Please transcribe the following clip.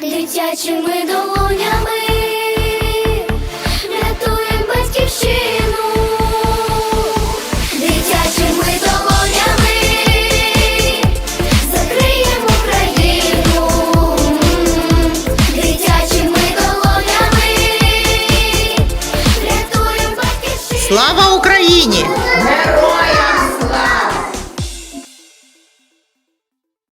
дитячими долонями, рятуємо батьківщину, дитячими долонями, закриємо країну, дитячими долонями, рятуємо батьківщину. Слава Україні!